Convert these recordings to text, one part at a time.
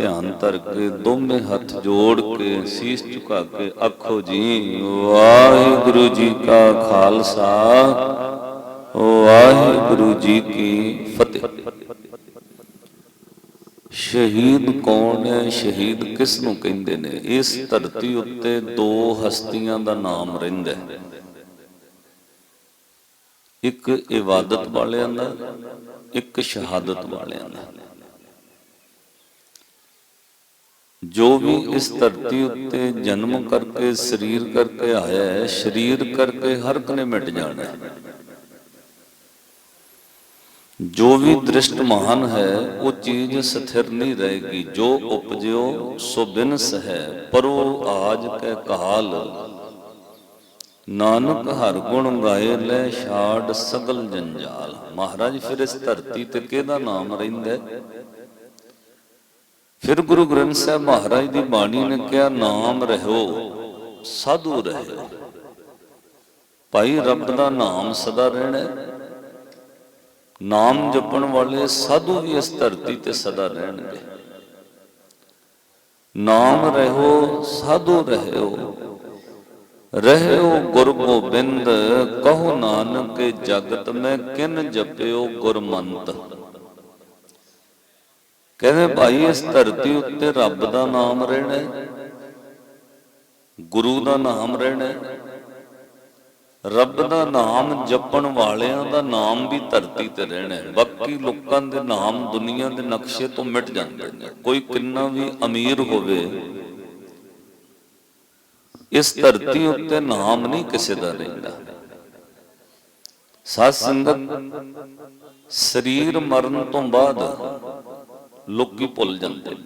ਧਿਆਨ ਧਰ ਕੇ ਦੋਵੇਂ ਹੱਥ ਜੋੜ ਕੇ ਸੀਸ ਝੁਕਾ ਕੇ ਆਖੋ ਜੀ, ਵਾਹਿਗੁਰੂ ਜੀ ਕਾ ਖਾਲਸਾ, ਵਾਹਿਗੁਰੂ ਜੀ ਕੀ ਫਤਿਹ। ਸ਼ਹੀਦ ਕੌਣ ਹੈ? ਸ਼ਹੀਦ ਕਿਸ ਨੂੰ ਕਹਿੰਦੇ ਨੇ? ਇਸ ਧਰਤੀ ਉੱਤੇ ਦੋ ਹਸਤੀਆਂ ਦਾ ਨਾਮ ਰਹਿੰਦਾ ਹੈ। ਇੱਕ ਇਬਾਦਤ ਵਾਲਿਆਂ ਦਾ, ਇੱਕ ਸ਼ਹਾਦਤ ਵਾਲਿਆਂ ਦਾ। ਜੋ ਵੀ ਇਸ ਧਰਤੀ ਉੱਤੇ ਜਨਮ ਕਰਕੇ, ਸਰੀਰ ਕਰਕੇ ਆਇਆ ਹੈ, ਸਰੀਰ ਕਰਕੇ ਹਰ ਇੱਕ ਮਿਟ ਜਾਣਾ ਹੈ। ਜੋ ਵੀ ਦ੍ਰਿਸ਼ਟ ਮਹਾਨ ਹੈ, ਉਹ ਚੀਜ਼ ਸਥਿਰ ਨਹੀਂ ਰਹੇਗੀ। ਜੋ ਉਪਜਿਓ, ਸੋ ਬਿਨਸ ਹੈ। ਪਰੋ ਆਜ ਕੈ ਕਾਲ ਨਾਨਕ ਹਰ ਗੁਣ ਗਾਏ ਲੈ ਛਾੜ ਸਗਲ ਜੰਜਾਲ। ਮਹਾਰਾਜ, ਫਿਰ ਇਸ ਧਰਤੀ ਤੇ ਕਿਹਦਾ ਨਾਮ ਰਹਿੰਦਾ ਫਿਰ ਗੁਰੂ ਗ੍ਰੰਥ ਸਾਹਿਬ ਮਹਾਰਾਜ ਦੀ ਬਾਣੀ ਨੇ ਕਿਹਾ, ਨਾਮ ਰਹਿਓ, ਸਾਧੂ ਰਹਿਓ। ਭਾਈ ਰੱਬ ਦਾ ਨਾਮ ਸਦਾ ਰਹਿਣਾ ਨਾਮ ਜਪਣ ਵਾਲੇ ਸਾਧੂ ਵੀ ਇਸ ਧਰਤੀ ਤੇ ਸਦਾ ਰਹਿਣਗੇ। ਨਾਮ ਰਹਿਓ, ਸਾਧੂ ਰਹਿਓ। ਰਹਿਓ ਗੁਰ ਗੋਬਿੰਦ, ਕਹੋ ਨਾਨਕ, ਜਗਤ ਮੈਂ ਕਿਨ ਜਪਿਓ ਗੁਰਮੰਤ। ਕਹਿੰਦੇ ਭਾਈ ਇਸ ਧਰਤੀ ਉੱਤੇ ਰੱਬ ਦਾ ਨਾਮ ਰਹਿਣਾ ਹੈ, ਗੁਰੂ ਦਾ ਨਾਮ ਰਹਿਣਾ ਹੈ, ਰੱਬ ਦਾ ਨਾਮ ਜਪਣ ਵਾਲਿਆਂ ਦਾ ਨਾਮ ਵੀ ਧਰਤੀ ਤੇ ਰਹਿਣਾ ਹੈ। ਬਾਕੀ ਲੋਕਾਂ ਦੇ ਨਾਮ ਦੁਨੀਆ ਦੇ ਨਕਸ਼ੇ ਤੋਂ ਮਿਟ ਜਾਂਦੇ ਨੇ। ਕੋਈ ਕਿੰਨਾ ਵੀ ਅਮੀਰ ਹੋਵੇ ਇਸ ਧਰਤੀ ਉੱਤੇ ਨਾਮ ਨਹੀਂ ਕਿਸੇ ਦਾ ਰਹਿੰਦਾ। ਸਾਧ ਸੰਗਤ ਸਰੀਰ ਮਰਨ ਤੋਂ ਬਾਅਦ ਲੋਕੀ ਭੁੱਲ ਜਾਂਦੇ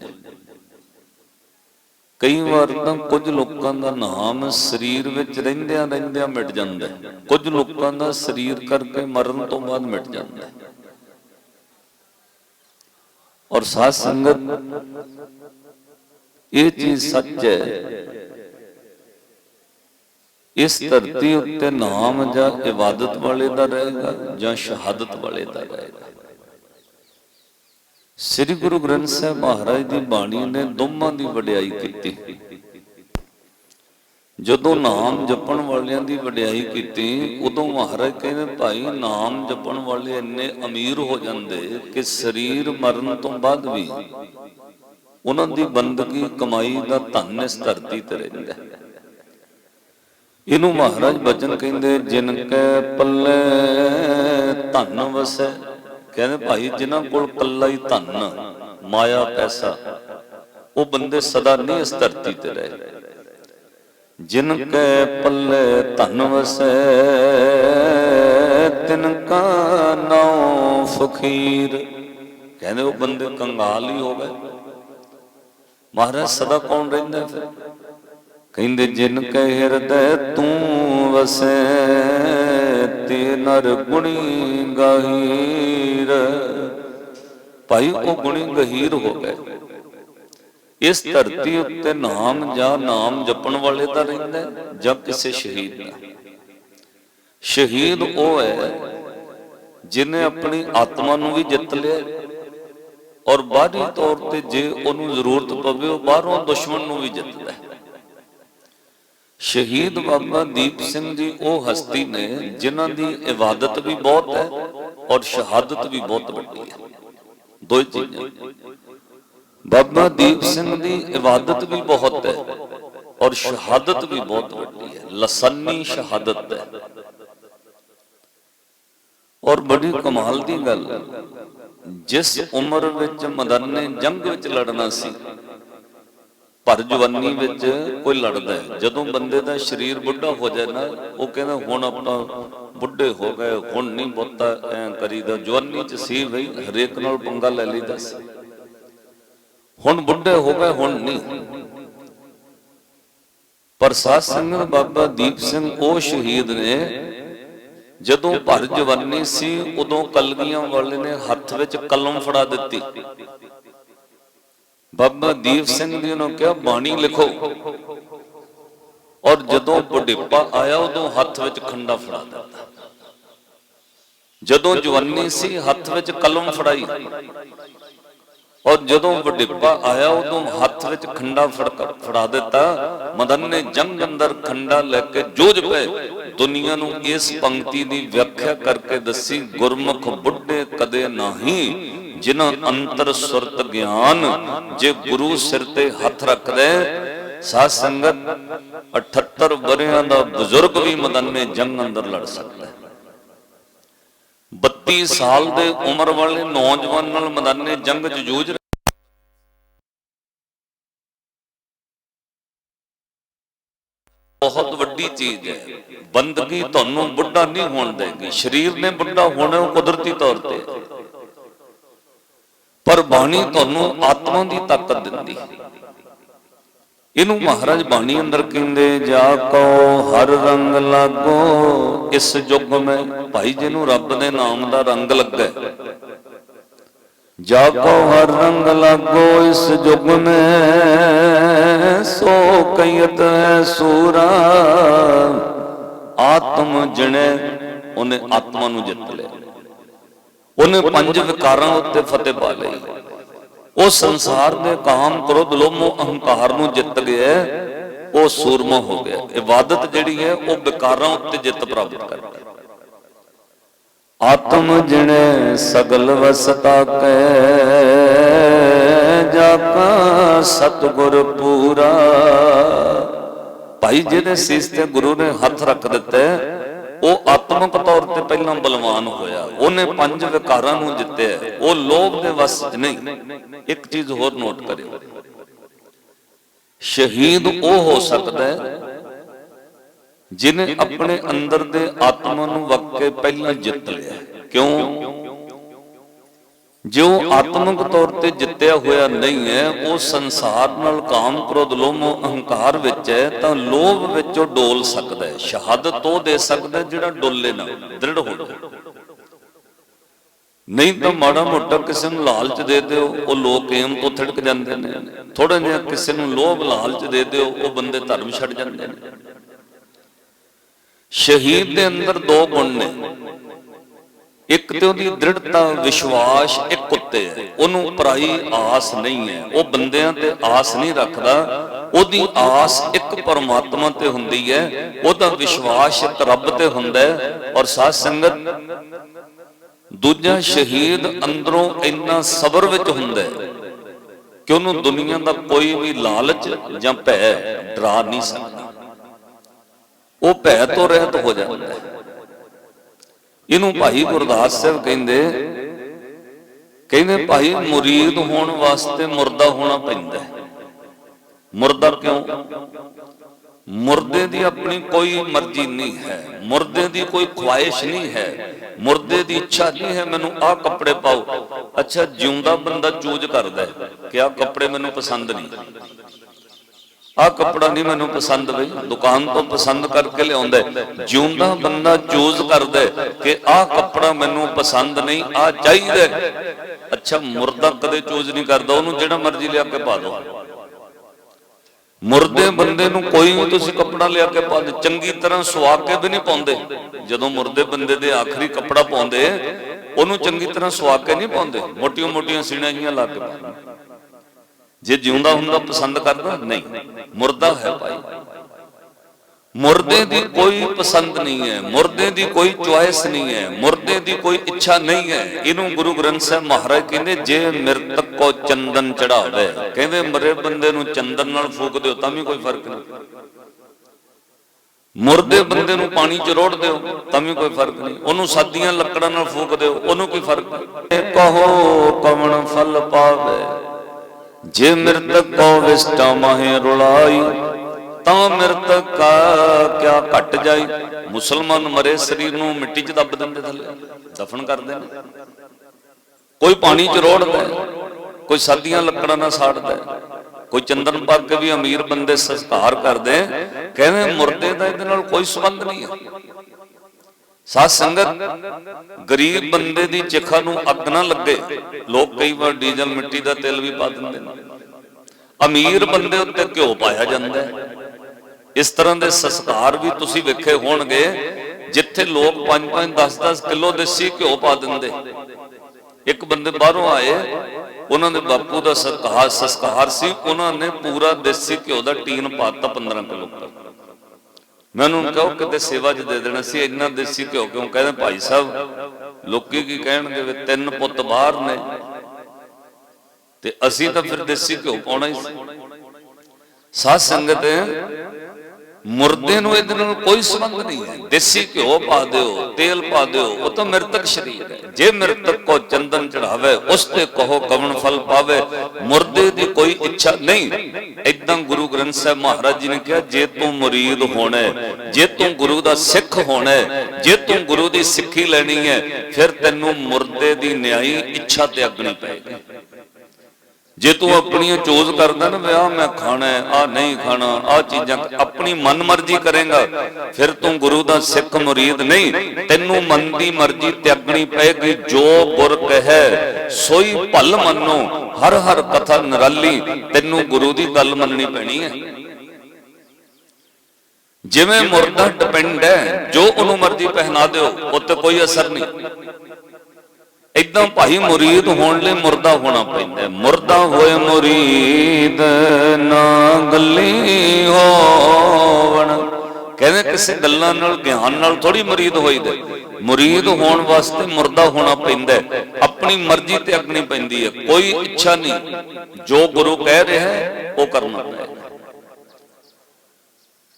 ਕਈ ਵਾਰ ਤਾਂ ਕੁਝ ਲੋਕਾਂ ਦਾ ਨਾਮ ਸਰੀਰ ਵਿੱਚ ਰਹਿੰਦਿਆਂ ਰਹਿੰਦਿਆਂ ਮਿਟ ਜਾਂਦਾ ਹੈ। ਕੁਝ ਲੋਕਾਂ ਦਾ ਸਰੀਰ ਕਰਕੇ ਮਰਨ ਤੋਂ ਬਾਅਦ ਮਿਟ ਜਾਂਦਾ ਹੈ। ਔਰ ਸਾਧ ਸੰਗਤ, ਇਹ ਚੀਜ਼ ਸੱਚ ਹੈ। ਇਸ ਧਰਤੀ ਉੱਤੇ ਨਾਮ ਜਾਂ ਇਬਾਦਤ ਵਾਲੇ ਦਾ ਰਹੇਗਾ ਜਾਂ ਸ਼ਹਾਦਤ ਵਾਲੇ ਦਾ ਰਹੇਗਾ। ਸ੍ਰੀ ਗੁਰੂ ਗ੍ਰੰਥ ਸਾਹਿਬ ਮਹਾਰਾਜ ਦੀ ਬਾਣੀ ਨੇ ਦੋਵਾਂ ਦੀ ਵਡਿਆਈ ਕੀਤੀ। ਜਦੋਂ ਨਾਮ ਜਪਣ ਵਾਲਿਆਂ ਦੀ ਵਡਿਆਈ ਕੀਤੀ, ਉਦੋਂ ਮਹਾਰਾਜ ਕਹਿੰਦੇ, ਭਾਈ, ਨਾਮ ਜਪਣ ਵਾਲੇ ਇੰਨੇ ਅਮੀਰ ਹੋ ਜਾਂਦੇ ਕਿ ਸਰੀਰ ਮਰਨ ਤੋਂ ਬਾਅਦ ਵੀ ਉਹਨਾਂ ਦੀ ਬੰਦਗੀ, ਕਮਾਈ ਦਾ ਧਨ ਇਸ ਧਰਤੀ ਤੇ ਰਹਿੰਦਾ ਇਹਨੂੰ ਮਹਾਰਾਜ ਬਚਨ ਕਹਿੰਦੇ, ਜਿਨ ਕੈ ਪੱਲੇ ਧਨ ਵਸੈ ਕਹਿੰਦੇ ਭਾਈ, ਜਿਨ੍ਹਾਂ ਕੋਲ ਕੱਲਾ ਹੀ ਧਨ, ਮਾਇਆ, ਪੈਸਾ, ਉਹ ਬੰਦੇ ਸਦਾ ਨਹੀਂ ਇਸ ਧਰਤੀ ਤੇ ਰਹੇ। ਜਿਨ ਕੈ ਪੱਲੇ ਧਨ ਵਸੈ, ਤਿਨ ਕਾ ਨਾਉ ਫਕੀਰ। ਕਹਿੰਦੇ ਉਹ ਬੰਦੇ ਕੰਗਾਲ ਹੀ ਹੋ ਗਏ ਮਹਾਰਾਜ ਸਦਾ ਕੌਣ ਰਹਿੰਦਾ ਫਿਰ? ਕਹਿੰਦੇ ਜਿਨ ਕੈ ਹਿਰਦੈ ਤੂੰ ਵਸੈ ਤੇ ਨਰ ਗੁਣੀ ਗਹੀਰ। ਭਾਈ, ਉਹ ਗੁਣੀ ਗਹੀਰ ਹੋ ਗਏ। ਇਸ ਧਰਤੀ ਉੱਤੇ ਨਾਮ ਜਾਂ ਨਾਮ ਜਪਣ ਵਾਲੇ ਦਾ ਰਹਿੰਦਾ ਜਾਂ ਕਿਸੇ ਸ਼ਹੀਦ ਦਾ। ਸ਼ਹੀਦ ਉਹ ਹੈ ਜਿਨੇ ਆਪਣੀ ਆਤਮਾ ਨੂੰ ਵੀ ਜਿੱਤ ਲਿਆ ਔਰ ਬਾਹਰੀ ਤੌਰ ਤੇ ਜੇ ਉਹਨੂੰ ਜ਼ਰੂਰਤ ਪਵੇ, ਉਹ ਬਾਹਰੋਂ ਦੁਸ਼ਮਣ ਨੂੰ ਵੀ ਜਿੱਤਦਾ ਹੈ। ਸ਼ਹੀਦ ਬਾਬਾ ਦੀਪ ਸਿੰਘ ਜੀ ਉਹ ਹਸਤੀ ਨੇ, ਜਿਨ੍ਹਾਂ ਦੀ ਇਬਾਦਤ ਵੀ ਬਹੁਤ ਹੈ ਔਰ ਸ਼ਹਾਦਤ ਵੀ ਬਹੁਤ ਵੱਡੀ ਹੈ। ਦੋ ਚੀਜ਼ਾਂ। ਬਾਬਾ ਦੀਪ ਸਿੰਘ ਦੀ ਇਬਾਦਤ ਵੀ ਬਹੁਤ ਹੈ ਔਰ ਸ਼ਹਾਦਤ ਵੀ ਬਹੁਤ ਵੱਡੀ ਹੈ। ਲਸੰਨੀ ਸ਼ਹਾਦਤ ਹੈ। ਔਰ ਬੜੀ ਕਮਾਲ ਦੀ ਗੱਲ, ਜਿਸ ਉਮਰ ਵਿੱਚ ਮਦਨੇ ਜੰਗ ਵਿੱਚ ਲੜਨਾ ਸੀ ਪਰ ਜਵਾਨੀ ਵਿੱਚ ਕੋਈ ਲੜਦਾ ਹੈ ਜਦੋਂ ਬੰਦੇ ਦਾ ਸਰੀਰ ਬੁੱਢਾ ਹੋ ਜਾਏ ਨਾ ਉਹ ਕਹਿੰਦਾ ਹੁਣ ਆਪਾਂ ਬੁੱਢੇ ਹੋ ਗਏ ਹੁਣ ਨਹੀਂ ਬਹੁਤਾ ਐ ਕਰੀਦਾ। ਜਵਾਨੀ ਚ ਸੀ ਬਈ ਹਰੇਕ ਨਾਲ ਪੰਗਾ ਲੈ ਲਈਦਾ ਸੀ। ਹੁਣ ਬੁੱਢੇ ਹੋ ਗਏ ਹੁਣ ਨਹੀਂ। ਪਰ ਸਾਧ ਸੰਗਤ ਬਾਬਾ ਦੀਪ ਸਿੰਘ ਉਹ ਸ਼ਹੀਦ ਨੇ ਜਦੋਂ ਭਰ ਜਵਾਨੀ ਸੀ ਉਦੋਂ ਕਲਗੀਆਂ ਵਾਲੇ ਨੇ ਹੱਥ ਵਿੱਚ ਕਲਮ ਫੜਾ ਦਿੱਤੀ। ਬਾਬਾ ਦੀਪ ਸਿੰਘ ਜੀ ਨੂੰ ਕਿਹਾ, ਬਾਣੀ ਲਿਖੋ। ਔਰ ਜਦੋਂ ਬੁਢੇਪਾ ਆਇਆ, ਉਦੋਂ ਹੱਥ ਵਿੱਚ ਖੰਡਾ ਫੜਾ ਦਿੱਤਾ। ਜਦੋਂ ਜਵਾਨੀ ਸੀ, ਹੱਥ ਵਿੱਚ ਕਲਮ ਫੜਾਈ। ਔਰ ਜਦੋਂ ਵਡਿੱਪਾ ਆਇਆ, ਉਦੋਂ ਹੱਥ ਵਿੱਚ ਖੰਡਾ ਫੜਕ- ਫੜਾ ਦਿੱਤਾ। ਮਦਨ ਨੇ ਜੰਗ ਅੰਦਰ ਖੰਡਾ ਲੈ ਕੇ ਜੂਝ ਪਏ। ਦੁਨੀਆ ਨੂੰ ਇਸ ਪੰਕਤੀ ਦੀ ਵਿਆਖਿਆ ਕਰਕੇ ਦੱਸੀ, ਗੁਰਮੁਖ ਬੁੱਢੇ ਕਦੇ ਨਹੀਂ ਜਿਨ੍ਹਾਂ ਅੰਤਰ ਸੁਰਤ ਗਿਆਨ ਜੇ ਗੁਰੂ ਸਿਰ ਤੇ ਹੱਥ ਰੱਖਦੇ ਸਾਧ ਸੰਗਤ 78 ਵਰਿਆਂ ਦਾ ਬਜ਼ੁਰਗ ਵੀ ਮਦਨ ਜੰਗ ਅੰਦਰ ਲੜ ਸਕਦਾ ਹੈ। 32 ਸਾਲ ਦੇ ਉਮਰ ਵਾਲੇ ਨੌਜਵਾਨ ਨਾਲ ਮੈਦਾਨੇ ਜੰਗ 'ਚ ਜੂਝ ਬਹੁਤ ਵੱਡੀ ਚੀਜ਼ ਹੈ। ਬੰਦਗੀ ਤੁਹਾਨੂੰ ਬੁੱਢਾ ਨਹੀਂ ਹੋਣ ਦੇਗੀ। ਸਰੀਰ ਨੇ ਬੁੱਢਾ ਹੋਣਾ ਉਹ ਕੁਦਰਤੀ ਤੌਰ ਤੇ। ਪਰ ਬਾਣੀ ਤੁਹਾਨੂੰ ਆਤਮਾ ਦੀ ਤਾਕਤ ਦਿੰਦੀ। ਹੈ ਇਹਨੂੰ ਮਹਾਰਾਜ ਬਾਣੀ ਅੰਦਰ ਕਹਿੰਦੇ, ਜਾ ਕੋ ਹਰ ਰੰਗ ਲਾਗੋ, ਇਸ ਯੁੱਗ ਮੈਂ ਭਾਈ ਜਿਹਨੂੰ ਰੱਬ ਦੇ ਨਾਮ ਦਾ ਰੰਗ ਲੱਗਾ ਜਾ ਕੋ ਹਰ ਰੰਗ ਲਾਗੋ, ਇਸ ਯੁੱਗ ਮੈਂ ਸੋ ਕਈਤ ਹੈ ਸੂਰਾ। ਆਤਮ ਜਣੇ, ਉਹਨੇ ਆਤਮਾ ਨੂੰ ਜਿੱਤ ਲਿਆ। ਉਹਨੇ ਪੰਜ ਵਿਕਾਰਾਂ ਉੱਤੇ ਫਤਿਹ ਪਾ ਲਈ। ਉਹ ਸੰਸਾਰ ਦੇ ਕਾਮ ਕ੍ਰੋਧ ਲੋਭ ਮੋਹ ਅਹੰਕਾਰ ਨੂੰ ਜਿੱਤ ਗਿਆ ਉਹ ਸੂਰਮਾ ਹੋ ਗਿਆ। ਇਬਾਦਤ ਜਿਹੜੀ ਹੈ ਉਹ ਵਿਕਾਰਾਂ ਉੱਤੇ ਜਿੱਤ ਪ੍ਰਾਪਤ ਕਰਦਾ ਆਤਮ ਜਿਣੇ ਸਗਲ ਵਸਤਾ ਕੈ ਜਾ ਕਾ ਸਤਗੁਰ ਪੂਰਾ। ਭਾਈ ਜਿਹਦੇ ਸੀਸ ਤੇ ਗੁਰੂ ਨੇ ਹੱਥ ਰੱਖ ਦਿੱਤਾ ਉਹ ਆਤਮਿਕ ਤੌਰ ਤੇ ਪਹਿਲਾਂ ਬਲਵਾਨ ਹੋਇਆ। ਉਹਨੇ ਪੰਜ ਵਿਕਾਰਾਂ ਨੂੰ ਜਿੱਤਿਆ। ਉਹ ਲੋਭ ਦੇ ਵਸ ਨਹੀਂ। ਇੱਕ ਚੀਜ਼ ਹੋਰ ਨੋਟ ਕਰਿਓ। ਸ਼ਹੀਦ ਉਹ ਹੋ ਸਕਦਾ ਹੈ ਜਿਨੇ ਆਪਣੇ ਅੰਦਰ ਦੇ ਆਤਮਾ ਨੂੰ ਵਕ ਪਹਿਲਾਂ ਜਿੱਤ ਲਿਆ। ਕਿਉਂ? ਜੋ ਆਤਮਿਕ ਤੌਰ ਤੇ ਜਿੱਤਿਆ ਹੋਇਆ ਨਹੀਂ ਹੈ, ਉਹ ਸੰਸਾਰ ਨਾਲ ਕਾਮ ਕ੍ਰੋਧ, ਲੋਭ, ਅਹੰਕਾਰ ਵਿੱਚ ਹੈ, ਤਾਂ ਲੋਭ ਵਿੱਚ ਉਹ ਡੋਲ ਸਕਦਾ ਹੈ, ਸ਼ਹਾਦਤ ਉਹ ਦੇ ਸਕਦਾ ਜਿਹੜਾ ਡੋਲੇ ਨਾ ਦ੍ਰਿੜ ਹੋ ਜਾਏ। ਨਹੀਂ ਤਾਂ ਮਾੜਾ ਮੋਟਾ ਕਿਸੇ ਨੂੰ ਲਾਲਚ ਦੇ ਦਿਓ, ਉਹ ਲੋਕ ਏਮ ਤੋਂ ਥਿੜਕ ਜਾਂਦੇ ਨੇ। ਥੋੜਾ ਜਿਹਾ ਕਿਸੇ ਨੂੰ ਲੋਭ, ਲਾਲਚ ਦੇ ਦਿਓ, ਉਹ ਬੰਦੇ ਧਰਮ ਛੱਡ ਜਾਂਦੇ ਨੇ। ਸ਼ਹੀਦ ਦੇ ਅੰਦਰ ਦੋ ਗੁਣ ਨੇ। ਇੱਕ ਤੇ ਉਹਦੀ ਦ੍ਰਿੜਤਾ, ਵਿਸ਼ਵਾਸ ਇੱਕ ਉੱਤੇ ਹੈ। ਉਹਨੂੰ ਪਰਾਈ ਆਸ ਨਹੀਂ ਹੈ। ਉਹ ਬੰਦਿਆਂ ਤੇ ਆਸ ਨਹੀਂ ਰੱਖਦਾ। ਉਹਦੀ ਆਸ ਇੱਕ ਪਰਮਾਤਮਾ ਤੇ ਹੁੰਦੀ ਹੈ। ਉਹਦਾ ਵਿਸ਼ਵਾਸ ਇੱਕ ਰੱਬ ਤੇ ਹੁੰਦਾ ਹੈ। ਔਰ ਸਾਧ ਸੰਗਤ, ਦੂਜਾ ਸ਼ਹੀਦ ਅੰਦਰੋਂ ਇੰਨਾ ਸਬਰ ਵਿੱਚ ਹੁੰਦਾ ਹੈ ਕਿ ਉਹਨੂੰ ਦੁਨੀਆ ਦਾ ਕੋਈ ਵੀ ਲਾਲਚ ਜਾਂ ਭੈ ਡਰਾ ਨਹੀਂ ਸਕਦਾ। ਉਹ ਭੈ ਤੋਂ ਰਹਿਤ ਹੋ ਜਾਂਦਾ ਹੈ। ਇਹਨੂੰ ਭਾਈ ਗੁਰਦਾਸ ਸਾਹਿਬ ਕਹਿੰਦੇ ਕਹਿੰਦੇ ਭਾਈ ਮੁਰੀਦ ਹੋਣ ਵਾਸਤੇ ਮੁਰਦਾ ਹੋਣਾ ਪੈਂਦਾ ਹੈ। ਮੁਰਦਾ ਕਿਉਂ? ਮੁਰਦੇ ਦੀ ਆਪਣੀ ਕੋਈ ਮਰਜ਼ੀ ਨਹੀਂ ਹੈ। ਮੁਰਦੇ ਦੀ ਕੋਈ ਖੁਆਇਸ਼ ਨਹੀਂ ਹੈ। ਮੁਰਦੇ ਦੀ ਇੱਛਾ ਨਹੀਂ ਹੈ? ਮੈਨੂੰ ਆਹ ਕੱਪੜੇ ਪਾਓ। ਅੱਛਾ ਜਿਉਂਦਾ ਬੰਦਾ ਚੂਜ਼ ਕਰਦਾ ਹੈ ਕਿ ਆਹ ਕੱਪੜੇ ਮੈਨੂੰ ਪਸੰਦ ਨਹੀਂ। ਆਹ ਕੱਪੜਾ ਨਹੀਂ ਮੈਨੂੰ ਪਸੰਦ ਬਈ। ਦੁਕਾਨ ਤੋਂ ਪਸੰਦ ਕਰਕੇ ਲਿਆਉਂਦਾ ਜਿਉਂਦਾ ਬੰਦਾ ਚੂਜ਼ ਕਰਦਾ ਕਿ ਆਹ ਕੱਪੜਾ ਮੈਨੂੰ ਪਸੰਦ ਨਹੀਂ, ਆਹ ਚਾਹੀਦਾ ਅੱਛਾ, ਮੁਰਦਾ ਕਦੇ ਚੂਜ਼ ਨਹੀਂ ਕਰਦਾ। ਉਹਨੂੰ ਜਿਹੜਾ ਮਰਜ਼ੀ ਲਿਆ ਕੇ ਪਾ ਦੋ ਮੁਰਦੇ ਬੰਦੇ ਨੂੰ ਕੋਈ ਵੀ ਤੁਸੀਂ ਕੱਪੜਾ ਲਿਆ ਕੇ ਪਾ ਦੇ ਚੰਗੀ ਤਰ੍ਹਾਂ ਸੁਆ ਕੇ ਵੀ ਨਹੀਂ ਪਾਉਂਦੇ। ਜਦੋਂ ਮੁਰਦੇ ਬੰਦੇ ਦੇ ਆਖਰੀ ਕੱਪੜਾ ਪਾਉਂਦੇ, ਉਹਨੂੰ ਚੰਗੀ ਤਰ੍ਹਾਂ ਸੁਆ ਕੇ ਨਹੀਂ ਪਾਉਂਦੇ। ਮੋਟੀਆਂ ਮੋਟੀਆਂ ਸੀਣਾਂ ਜੀਆਂ ਲਾ ਕੇ। ਪਾਉਂਦੇ ਜੇ ਜਿਉਂਦਾ ਹੁੰਦਾ ਪਸੰਦ ਕਰਦਾ, ਨਹੀਂ। ਮੁਰਦਾ ਹੈ ਭਾਈ। ਮੁਰਦੇ ਦੀ ਕੋਈ ਪਸੰਦ ਨਹੀਂ ਹੈ। ਮੁਰਦੇ ਦੀ ਕੋਈ ਚੁਆਇਸ ਨਹੀਂ ਹੈ। ਮੁਰਦੇ ਦੀ ਕੋਈ ਇੱਛਾ ਨਹੀਂ ਹੈ। ਇਹਨੂੰ ਗੁਰੂ ਗ੍ਰੰਥ ਸਾਹਿਬ ਮਹਾਰਾਜ ਕਹਿੰਦੇ, ਜੇ ਮਿਰਤਕ ਕੋ ਚੰਦਨ ਚੜਾਵੇ ਕਹਿੰਦੇ, ਮਰੇ ਬੰਦੇ ਨੂੰ ਚੰਦਨ ਨਾਲ ਫੂਕ ਦਿਓ, ਤਾਂ ਵੀ ਕੋਈ ਫ਼ਰਕ ਨਹੀਂ। ਮੁਰਦੇ ਬੰਦੇ ਨੂੰ ਪਾਣੀ ਚ ਰੋੜ ਦਿਓ, ਤਾਂ ਵੀ ਕੋਈ ਫ਼ਰਕ ਨਹੀਂ। ਉਹਨੂੰ ਸਾਦੀਆਂ ਲੱਕੜਾਂ ਨਾਲ ਫੂਕ ਦਿਓ, ਉਹਨੂੰ ਕੋਈ ਫ਼ਰਕ ਨਹੀਂ ਕਹੋ ਕਵਣ ਫਲ ਪਾਵੇ। ਜੇ ਮਿਰਤਕ ਕੋ ਵਿਸਟਾ ਮਾਹੇ ਰੁਲਾਈ, ਤਾਂ ਮਿਰਤਕ ਕਾ ਕਿਆ ਘਟ ਜਾਈ? ਮੁਸਲਮਾਨ ਮਰੇ ਸਰੀਰ ਨੂੰ ਮਿੱਟੀ 'ਚ ਦੱਬ ਦਿੰਦੇ ਥੱਲੇ, ਦਫਨ ਕਰਦੇ ਨੇ ਕੋਈ ਪਾਣੀ 'ਚ ਰੋੜਦਾ ਕੋਈ ਸਾਦੀਆਂ ਲੱਕੜਾਂ ਨਾਲ ਸਾੜਦਾ ਕੋਈ ਚੰਦਨ ਪਾ ਵੀ ਅਮੀਰ ਬੰਦੇ ਸੰਸਕਾਰ ਕਰਦੇ ਕਹਿੰਦੇ ਮੁਰਦੇ ਦਾ ਇਹਦੇ ਨਾਲ ਕੋਈ ਸੰਬੰਧ ਨਹੀਂ ਹੈ। ਸਾਧ ਸੰਗਤ, ਗਰੀਬ ਬੰਦੇ ਦੀ ਚਿਖਾ ਨੂੰ ਅੱਗ ਨਾ ਲੱਗੇ। ਲੋਕ ਕਈ ਵਾਰ ਡੀਜ਼ਲ ਮਿੱਟੀ ਦਾ ਤੇਲ ਵੀ ਪਾ ਦਿੰਦੇ ਨੇ। ਅਮੀਰ ਬੰਦੇ ਉੱਤੇ ਘਿਓ ਪਾਇਆ ਜਾਂਦਾ ਹੈ। ਇਸ ਤਰ੍ਹਾਂ ਦੇ ਸੰਸਕਾਰ ਵੀ ਤੁਸੀਂ ਵੇਖੇ ਹੋਣਗੇ, ਜਿੱਥੇ ਲੋਕ 5-5 10-10 ਕਿਲੋ ਦੇਸੀ ਘਿਓ ਪਾ ਦਿੰਦੇ। ਇੱਕ ਬੰਦੇ ਬਾਹਰੋਂ ਆਏ, ਉਹਨਾਂ ਦੇ ਬਾਪੂ ਦਾ ਸਤਿਕਾਰ ਸੰਸਕਾਰ ਸੀ, ਉਹਨਾਂ ਨੇ ਪੂਰਾ ਦੇਸੀ ਘਿਓ ਦਾ ਟੀਨ ਪਾਤਾ 15 ਕਿਲੋ ਮੈਂ ਉਹਨੂੰ ਕਹੋ ਕਿਤੇ ਸੇਵਾ 'ਚ ਦੇ ਦੇਣਾ ਸੀ, ਇੰਨਾ ਦੇਸੀ ਘਿਓ ਕਿਉਂ? ਕਹਿੰਦੇ ਭਾਈ ਸਾਹਿਬ, ਲੋਕੀ ਕੀ ਕਹਿਣਗੇ ਵੀ ਤਿੰਨ ਪੁੱਤ ਬਾਹਰ ਨੇ। ਤੇ ਅਸੀਂ ਤਾਂ ਫਿਰ ਦੇਸੀ ਘਿਓ ਪਾਉਣਾ ਹੀ ਸੀ। ਸਾਧ ਸੰਗਤ ਮੁਰਦੇ ਨੂੰ ਇਹਦੇ ਨਾਲ ਕੋਈ ਸੰਬੰਧ ਨਹੀਂ ਹੈ। ਦੇਸੀ ਘਿਓ ਪਾ ਦਿਓ, ਤੇਲ ਪਾ ਦਿਓ, ਉਹ ਤਾਂ ਮਰਤਕ ਸ਼ਰੀਰ ਹੈ। ਜੇ ਮਰਤਕ ਕੋ ਚੰਦਨ ਚੜਾਵੇ ਉਸ ਤੇ ਕਹੋ ਕਵਣ ਫਲ ਪਾਵੇ, ਮੁਰਦੇ ਦੀ ਕੋਈ ਇੱਛਾ ਨਹੀਂ। ਇਦਾਂ ਗੁਰੂ ਗ੍ਰੰਥ ਸਾਹਿਬ ਮਹਾਰਾਜ ਜੀ ਨੇ ਕਿਹਾ, ਜੇ ਤੂੰ ਮੁਰੀਦ ਹੋਣਾ, ਜੇ ਤੂੰ ਗੁਰੂ ਦਾ ਸਿੱਖ ਹੋਣਾ, ਜੇ ਤੂੰ ਗੁਰੂ ਦੀ ਸਿੱਖੀ ਲੈਣੀ ਹੈ, ਫਿਰ ਤੈਨੂੰ ਮੁਰਦੇ ਦੀ ਨਿਆਈ ਇੱਛਾ ਤੇ ਤਿਆਗਣੀ ਪਏਗੀ। ਜੇ ਤੂੰ ਆਪਣੀਆਂ ਚੋਜ਼ ਕਰਦਾ ਨਾ ਵਿਆਹ ਮੈਂ ਖਾਣਾ ਹੈ ਆ ਨਹੀਂ ਖਾਣਾ ਆ ਚੀਜ਼ਾਂ ਆਪਣੀ ਮਨਮਰਜ਼ੀ ਕਰੇਗਾ, ਫਿਰ ਤੂੰ ਗੁਰੂ ਦਾ ਸਿੱਖ ਮੁਰੀਦ ਨਹੀਂ, ਤੈਨੂੰ ਮਨ ਦੀ ਮਰਜ਼ੀ ਤਿਆਗਣੀ ਪਏਗੀ, ਜੋ ਗੁਰ ਕਹੈ, ਸੋਈ ਭਲ ਮੰਨੋ, ਹਰ ਹਰ ਕਥਾ ਨਰਾਲੀ, ਤੈਨੂੰ ਗੁਰੂ ਦੀ ਗੱਲ ਮੰਨਣੀ ਪੈਣੀ ਹੈ। ਜਿਵੇਂ ਮੁਰਦਾ ਡਿਪੈਂਡ ਹੈ, ਜੋ ਉਹਨੂੰ ਮਰਜ਼ੀ ਪਹਿਨਾ ਦਿਓ, ਉੱਤੇ ਕੋਈ ਅਸਰ ਨਹੀਂ। ਇਦਾਂ ਭਾਈ ਮੁਰੀਦ ਹੋਣ ਲਈ ਮੁਰਦਾ ਹੋਣਾ ਪੈਂਦਾ ਮੁਰਦਾ ਹੋਏ ਮੁਰੀਦ, ਨਾ ਗੱਲੀ ਹੋਵਣ। ਕਹਿੰਦੇ ਕਿਸੇ ਗੱਲਾਂ ਨਾਲ, ਗਿਆਨ ਨਾਲ ਥੋੜੀ ਮੁਰੀਦ ਹੋਈਦਾ ਮੁਰੀਦ ਹੋਣ ਵਾਸਤੇ ਮੁਰਦਾ ਹੋਣਾ ਪੈਂਦਾ ਆਪਣੀ ਮਰਜ਼ੀ ਤੇ ਅਗਣੀ ਪੈਂਦੀ ਹੈ। ਕੋਈ ਇੱਛਾ ਨਹੀਂ। ਜੋ ਗੁਰੂ ਕਹਿ ਰਿਹਾ ਹੈ, ਉਹ ਕਰਨਾ ਪਏਗਾ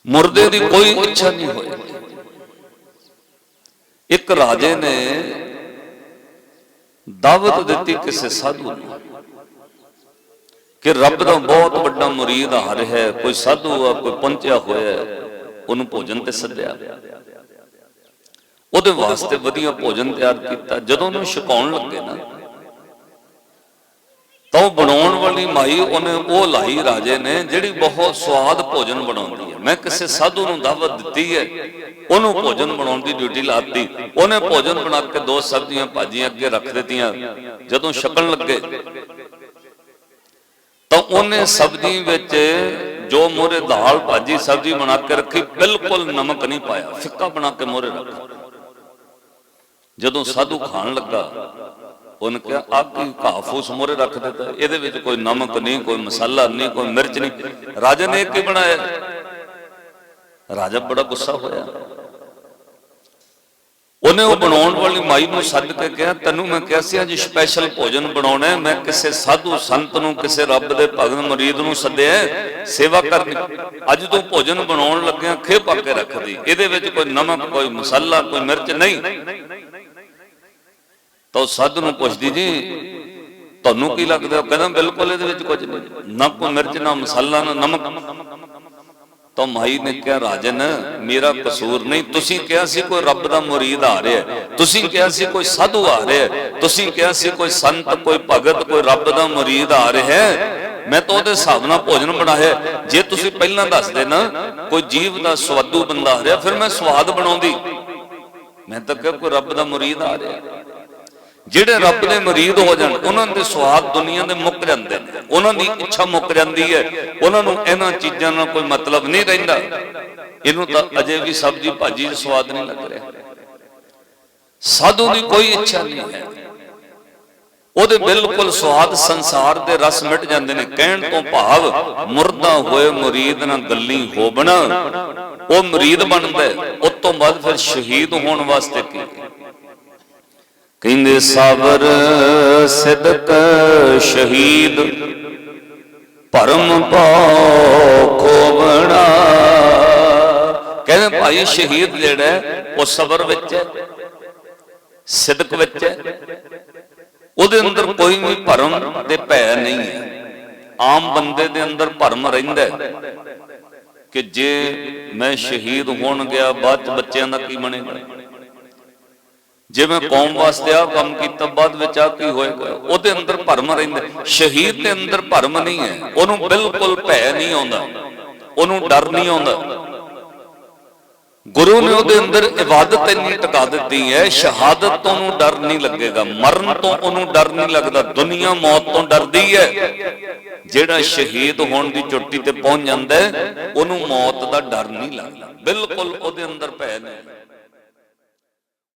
ਮੁਰਦੇ ਦੀ ਕੋਈ ਇੱਛਾ ਨਹੀਂ ਹੋਈ। ਇੱਕ ਰਾਜੇ ਨੇ ਦਾਵਤ ਦਿੱਤੀ ਕਿਸੇ ਸਾਧੂ ਨੂੰ ਕਿ ਰੱਬ ਦਾ ਬਹੁਤ ਵੱਡਾ ਮੁਰੀਦ ਆ ਰਿਹਾ ਹੈ, ਕੋਈ ਸਾਧੂ ਆ, ਕੋਈ ਪਹੁੰਚਿਆ ਹੋਇਆ ਉਹਨੂੰ ਭੋਜਨ ਤੇ ਸੱਦਿਆ। ਉਹਦੇ ਵਾਸਤੇ ਵਧੀਆ ਭੋਜਨ ਤਿਆਰ ਕੀਤਾ। ਜਦੋਂ ਉਹਨੂੰ ਛਕਾਉਣ ਲੱਗੇ ਨਾ ਉਹ ਬਣਾਉਣ ਵਾਲੀ ਮਾਈ ਉਹਨੇ ਉਹ ਲਾਈ ਰਾਜੇ ਨੇ ਜਿਹੜੀ ਬਹੁਤ ਸਵਾਦ ਭੋਜਨ ਬਣਾਉਂਦੀ ਹੈ। ਮੈਂ ਕਿਸੇ ਸਾਧੂ ਨੂੰ ਦਾਵਤ ਦਿੱਤੀ ਹੈ, ਉਹਨੂੰ ਭੋਜਨ ਬਣਾਉਣ ਦੀ ਡਿਊਟੀ ਲਾਤੀ। ਉਹਨੇ ਭੋਜਨ ਬਣਾ ਕੇ ਦੋ ਸਬਜ਼ੀਆਂ ਭਾਜੀਆਂ ਅੱਗੇ ਰੱਖ ਦਿੱਤੀਆਂ, ਜਦੋਂ ਛਕਣ ਲੱਗੇ। ਤਾਂ ਉਹਨੇ ਸਬਜ਼ੀ ਵਿੱਚ ਜੋ ਮੋਰੇ ਦਾਲ ਭਾਜੀ ਸਬਜ਼ੀ ਬਣਾ ਕੇ ਰੱਖੀ, ਬਿਲਕੁਲ ਨਮਕ ਨਹੀਂ ਪਾਇਆ। ਫਿੱਕਾ ਬਣਾ ਕੇ ਮੋਰੇ ਰੱਖਾ ਜਦੋਂ ਸਾਧੂ ਖਾਣ ਲੱਗਾ ਉਹਨੇ ਕਿਹਾ ਆ ਕੀ ਕਾਫੂਸ ਮੋਰੇ ਰੱਖ ਦਿੱਤਾ। ਇਹਦੇ ਵਿੱਚ ਕੋਈ ਨਮਕ ਨਹੀਂ, ਕੋਈ ਮਸਾਲਾ ਨਹੀਂ, ਕੋਈ ਮਿਰਚ ਨਹੀਂ। ਰਾਜਾ ਨੇ ਇਹ ਕੀ ਬਣਾਇਆ? ਰਾਜਾ ਬੜਾ ਗੁੱਸਾ ਹੋਇਆ। ਉਹਨੇ ਉਹ ਬਣਾਉਣ ਵਾਲੀ ਮਾਈ ਨੂੰ ਸੱਦ ਕੇ ਕਿਹਾ, ਤੈਨੂੰ ਮੈਂ ਕਿਹਾ ਸੀ, ਅੱਜ ਸਪੈਸ਼ਲ ਭੋਜਨ ਬਣਾਉਣਾ ਹੈ। ਮੈਂ ਕਿਸੇ ਸਾਧੂ ਸੰਤ ਨੂੰ, ਕਿਸੇ ਰੱਬ ਦੇ ਭਗਤ ਮਰੀਦ ਨੂੰ ਸੱਦਿਆ ਸੇਵਾ ਕਰਨੀ। ਅੱਜ ਤੂੰ ਭੋਜਨ ਬਣਾਉਣ ਲੱਗਿਆ, ਖੇ ਪਾ ਕੇ ਰੱਖਦੀ। ਇਹਦੇ ਵਿੱਚ ਕੋਈ ਨਮਕ, ਕੋਈ ਮਸਾਲਾ, ਕੋਈ ਮਿਰਚ ਨਹੀਂ। ਤਾਂ ਉਹ ਸਾਧੂ ਨੂੰ ਪੁੱਛਦੀ ਜੀ, ਤੁਹਾਨੂੰ ਕੀ ਲੱਗਦਾ ਉਹ ਕਹਿੰਦਾ, ਬਿਲਕੁਲ ਇਹਦੇ ਵਿੱਚ ਕੁਝ ਨਹੀਂ। ਨਾ ਕੋਈ ਮਿਰਚ, ਨਾ ਮਸਾਲਾ, ਨਾ ਨਮਕ। ਤਾਂ ਮਾਈ ਨੇ ਕਿਹਾ, ਰਾਜਨ, ਮੇਰਾ ਕਸੂਰ ਨਹੀਂ। ਤੁਸੀਂ ਕਿਹਾ ਸੀ ਕੋਈ ਰੱਬ ਦਾ ਮੁਰੀਦ ਆ ਰਿਹਾ ਤੁਸੀਂ ਕਿਹਾ ਸੀ ਕੋਈ ਸਾਧੂ ਆ ਰਿਹਾ ਤੁਸੀਂ ਕਿਹਾ ਸੀ ਕੋਈ ਸੰਤ, ਕੋਈ ਭਗਤ, ਕੋਈ ਰੱਬ ਦਾ ਮੁਰੀਦ ਆ ਰਿਹਾ ਮੈਂ ਤਾਂ ਉਹਦੇ ਹਿਸਾਬ ਨਾਲ ਭੋਜਨ ਬਣਾਇਆ ਜੇ ਤੁਸੀਂ ਪਹਿਲਾਂ ਦੱਸਦੇ ਨਾ ਕੋਈ ਜੀਵ ਦਾ ਸਵਾਦੂ ਬੰਦਾ ਆ ਰਿਹਾ, ਫਿਰ ਮੈਂ ਸਵਾਦ ਬਣਾਉਂਦੀ। ਮੈਂ ਤਾਂ ਕਿਹਾ, ਕੋਈ ਰੱਬ ਦਾ ਮੁਰੀਦ ਆ ਰਿਹਾ ਜਿਹੜੇ ਰੱਬ ਦੇ ਮਰੀਦ ਹੋ ਜਾਣ ਉਹਨਾਂ ਦੇ ਸਵਾਦ ਦੁਨੀਆ ਦੇ ਮੁੱਕ ਜਾਂਦੇ ਨੇ। ਉਹਨਾਂ ਦੀ ਇੱਛਾ ਮੁੱਕ ਜਾਂਦੀ ਹੈ। ਉਹਨਾਂ ਨੂੰ ਇਹਨਾਂ ਚੀਜ਼ਾਂ ਨਾਲ ਕੋਈ ਮਤਲਬ ਨਹੀਂ ਰਹਿੰਦਾ। ਇਹਨੂੰ ਤਾਂ ਅਜੇ ਵੀ ਸਬਜ਼ੀ ਭਾਜੀ ਦਾ ਸਵਾਦ ਨਹੀਂ ਲੱਗ ਰਿਹਾ। ਸਾਧੂ ਦੀ ਕੋਈ ਇੱਛਾ ਨਹੀਂ ਹੈ। ਉਹਦੇ ਬਿਲਕੁਲ ਸਵਾਦ ਸੰਸਾਰ ਦੇ ਰਸ ਮਿਟ ਜਾਂਦੇ ਨੇ। ਕਹਿਣ ਤੋਂ ਭਾਵ ਮੁਰਦਾ ਹੋਏ ਮੁਰੀਦ ਨਾਲ ਗੱਲੀ ਹੋਵਣਾ ਉਹ ਮੁਰੀਦ ਬਣਦਾ ਹੈ। ਉਸ ਤੋਂ ਬਾਅਦ ਫਿਰ ਸ਼ਹੀਦ ਹੋਣ ਵਾਸਤੇ ਕੀ? ਕਹਿੰਦੇ ਸਾਬਰ ਸਿਦਕ ਸ਼ਹੀਦ, ਭਰਮ ਪਾਉ ਖੋਵਣਾ। ਕਹਿੰਦੇ ਭਾਈ ਸ਼ਹੀਦ ਜਿਹੜਾ ਉਹ ਸਬਰ ਵਿੱਚ ਹੈ, ਸਿਦਕ ਵਿੱਚ ਹੈ। ਉਹਦੇ ਅੰਦਰ ਕੋਈ ਵੀ ਭਰਮ ਤੇ ਭੈ ਨਹੀਂ ਹੈ। ਆਮ ਬੰਦੇ ਦੇ ਅੰਦਰ ਭਰਮ ਰਹਿੰਦਾ ਕਿ ਜੇ ਮੈਂ ਸ਼ਹੀਦ ਹੋਣ ਗਿਆ, ਬਾਅਦ ਚ ਬੱਚਿਆਂ ਦਾ ਕੀ ਬਣੇਗਾ? ਜੇ ਮੈਂ ਕੌਮ ਵਾਸਤੇ ਆ ਕੰਮ ਕੀਤਾ ਬਾਅਦ ਵਿੱਚ ਆ ਕੀ ਹੋਏਗਾ ਉਹਦੇ ਅੰਦਰ ਭਰਮ ਰਹਿੰਦਾ। ਸ਼ਹੀਦ ਦੇ ਅੰਦਰ ਭਰਮ ਨਹੀਂ ਹੈ। ਉਹਨੂੰ ਬਿਲਕੁਲ ਭੈ ਨਹੀਂ ਆਉਂਦਾ। ਉਹਨੂੰ ਡਰ ਨਹੀਂ ਆਉਂਦਾ। ਗੁਰੂ ਨੇ ਉਹਦੇ ਅੰਦਰ ਇਬਾਦਤ ਇੰਨੀ ਟਿਕਾ ਦਿੱਤੀ ਹੈ ਸ਼ਹਾਦਤ ਤੋਂ ਉਹਨੂੰ ਡਰ ਨਹੀਂ ਲੱਗੇਗਾ ਮਰਨ ਤੋਂ ਉਹਨੂੰ ਡਰ ਨਹੀਂ ਲੱਗਦਾ। ਦੁਨੀਆ ਮੌਤ ਤੋਂ ਡਰਦੀ ਹੈ। ਜਿਹੜਾ ਸ਼ਹੀਦ ਹੋਣ ਦੀ ਚੋਟੀ ਤੇ ਪਹੁੰਚ ਜਾਂਦਾ ਉਹਨੂੰ ਮੌਤ ਦਾ ਡਰ ਨਹੀਂ ਲੱਗਦਾ। ਬਿਲਕੁਲ ਉਹਦੇ ਅੰਦਰ ਭੈ ਨਹੀਂ